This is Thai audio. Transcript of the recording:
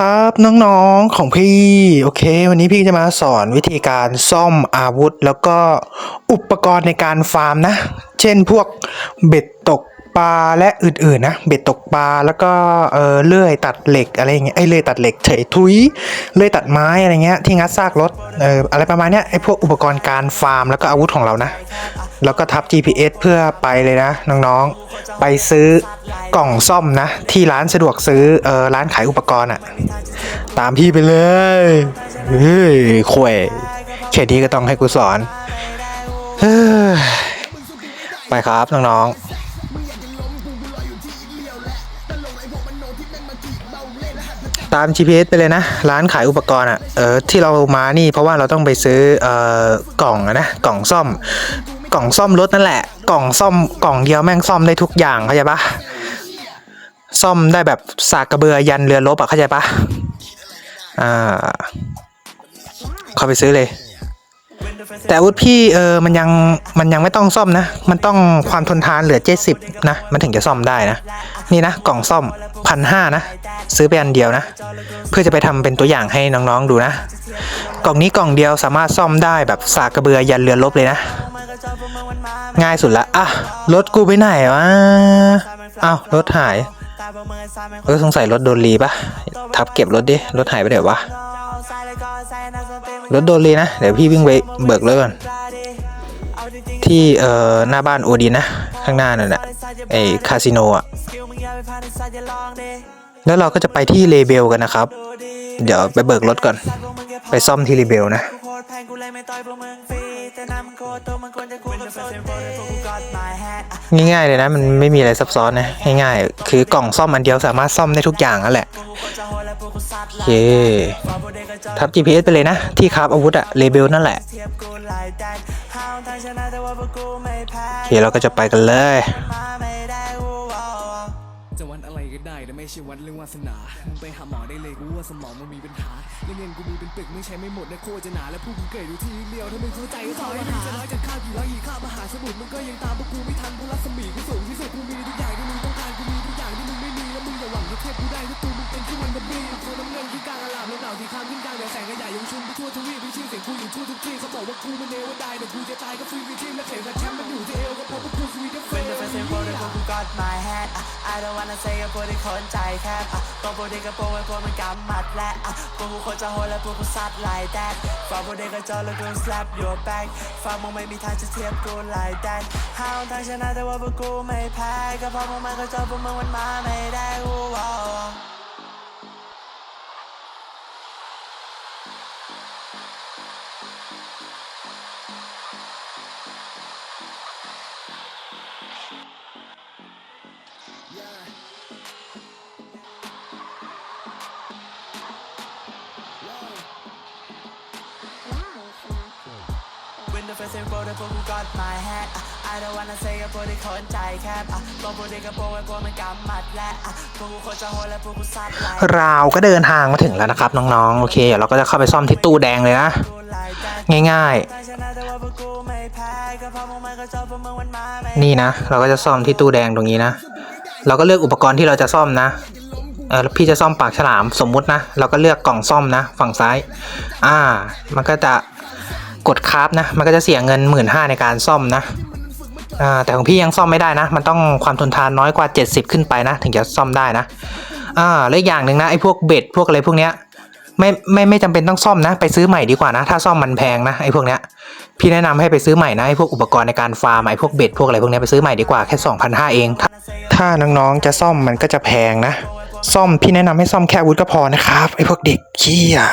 ครับน้องๆของพี่ โอเค วันนี้พี่จะมาสอนวิธีการซ่อมอาวุธ แล้วก็อุปกรณ์ในการฟาร์มนะ เช่นพวกเบ็ด ปลาและอื่นๆนะเบ็ดตกปลาแล้วก็เออเลื่อยตัดเหล็กอะไรอย่างเงี้ยไอ้เลื่อยตัดเหล็กเฉยทุยเลื่อยตัดไม้อะไรเงี้ยที่งัดซากรถเอออะไรประมาณเนี้ยไอ้พวกอุปกรณ์การฟาร์มแล้วก็อาวุธของเรานะแล้วก็ทับ GPS เพื่อไปเลยนะน้องๆ ไปซื้อกล่องซ่อมนะ ที่ร้านสะดวกซื้อเออร้านขายอุปกรณ์อะตามพี่ไปเลยเฮ้ยควยแค่นี้ก็ต้องให้กูสอนไปครับน้องๆ ตาม GPS ไปเลยนะ ร้านขายอุปกรณ์อะเออที่เรามานี่เพราะว่าเราต้องไปซื้อเอ่อกล่องนะกล่องซ่อม กล่องซ่อมรถนั่นแหละ กล่องซ่อมกล่องเดียวแม่งซ่อมได้ทุกอย่างเข้าใจปะซ่อมได้แบบสากกระเบือยันเรือรบอะเข้าใจปะอ่าเข้าไปซื้อเลย แต่อาวุธพี่เออมันยังมันยังไม่ต้องซ่อมนะ มันต้องความทนทานเหลือ 70 นะ มันถึงจะซ่อมได้นะ นี่นะกล่องซ่อมพันห้านะ ซื้อไปอันเดียวนะ เพื่อจะไปทำเป็นตัวอย่างให้น้องๆดูนะ กล่องนี้กล่องเดียวสามารถซ่อมได้แบบสากกระเบือยันเรือรบเลยนะ ง่ายสุดละอะรถกูไปไหนวะอ้าวรถหายเออสงสัยรถโดนรีปะทับเก็บรถดิรถหายไปไหนวะ รถโดนรีนะ เดี๋ยวพี่วิ่งไปเบิกรถก่อน ที่เอ่อหน้าบ้านโอดีนนะ ข้างหน้านั่นแหละไอคาสิโนอะ แล้วเราก็จะไปที่เลเบลกันนะครับ เดี๋ยวไปเบิกรถก่อน ไปซ่อมที่เลเบลนะง่ายๆเลยนะ มันไม่มีอะไรซับซ้อนนะ ง่ายๆ คือกล่องซ่อมอันเดียวสามารถซ่อมได้ทุกอย่างนั่นแหละ เคทับ GPS ไปเลยนะ ที่คราบอาวุธอะเลเบลนั่นแหละโอเคเราก็จะไปกันเลยจะวัดอะไรก็ได้แต่ไม่ใช่วัดเรื่องวาสนามึงไปหาหมอได้เลยกูว่าสมองมันมีปัญหาเรื่องเงินกูมีเป็นปึกไม่ใช้ไม่หมดนะโคตรจะหนาและผู้กูเกิดอยู่ที่เดียวถ้ามึงเข้าใจก็ต่อให้มึงจะน้อยจากข้าวกี่ร้อยกี่ข้าวมหาสมุทรมึงก็ยังตามพวกกูไม่ทันกูรัศมีกูสูงที่สุดกู ชุนไปทั่วทวีปด้วยชื่อเสียงกูอยู่ทั่วทุกที่เขาบอกว่ากูมันเนวดายแต่กูจะตายก็ฟรีวิทีมและเข็มขัดแชมป์มันอยู่ที่เอวก็เพราะพวกกูสวีทเฟ When the first thing for the book who got my hat อะ I don't wanna say กับพวกที่คนใจแคบอะตัวพวกที่กระโปรงไว้พวกมันกำมัดและอะพวกกูคนจะโหดและพวกกูซัด like that ฟังพวกเด็กกระจอกแล้วกู slap your back ฟังมึงไม่มีทางจะเทียบกู like that ห้าวทางชนะแต่ว่าพวกกูไม่แพ้ก็เพราะพวกมันกระจอกพวกมึงมันมาไม่ได้กูว้า the first thing for the book who got my hat อะ I don't wanna say กับพวกที่คนใจแคบอะตัวพวกเด็กกระโปรงไว้พวกมันกำมัดและพวกกูคนจะโหดและพวกกูซัดราวก็เดินทางมาถึงแล้วนะครับน้องๆ โอเค เราก็จะเข้าไปซ่อมที่ตู้แดงเลยนะ ง่ายๆ นี่นะ เราก็จะซ่อมที่ตู้แดงตรงนี้นะ เราก็เลือกอุปกรณ์ที่เราจะซ่อมนะเออพี่จะซ่อมปากฉลามสมมุตินะ เราก็เลือกกล่องซ่อมนะ ฝั่งซ้าย อ่า มันก็จะ กดคราฟนะ มันก็จะเสียเงินหมื่นห้าในการซ่อมนะแต่ของพี่ยังซ่อมไม่ได้นะ มันต้องความทนทานน้อยกว่า 70 ขึ้นไปนะ ถึงจะซ่อมได้นะอ่าแล้วอีกอย่างหนึ่งนะไอ้พวกเบ็ดพวกอะไรพวกเนี้ยไม่ไม่ไม่จำเป็นต้องซ่อมนะ ไปซื้อใหม่ดีกว่านะ ถ้าซ่อมมันแพงนะไอ้พวกเนี้ยพี่แนะนำให้ไปซื้อใหม่นะไอ้พวกอุปกรณ์ในการฟาร์มไอ้พวกเบ็ดพวกอะไรพวกเนี้ยไปซื้อใหม่ดีกว่าแค่2,500เอง ถ้าถ้าน้องๆจะซ่อมมันก็จะแพงนะ ซ่อมพี่แนะนำให้ซ่อมแค่วุธก็พอนะครับไอ้พวกเด็กขี้อะ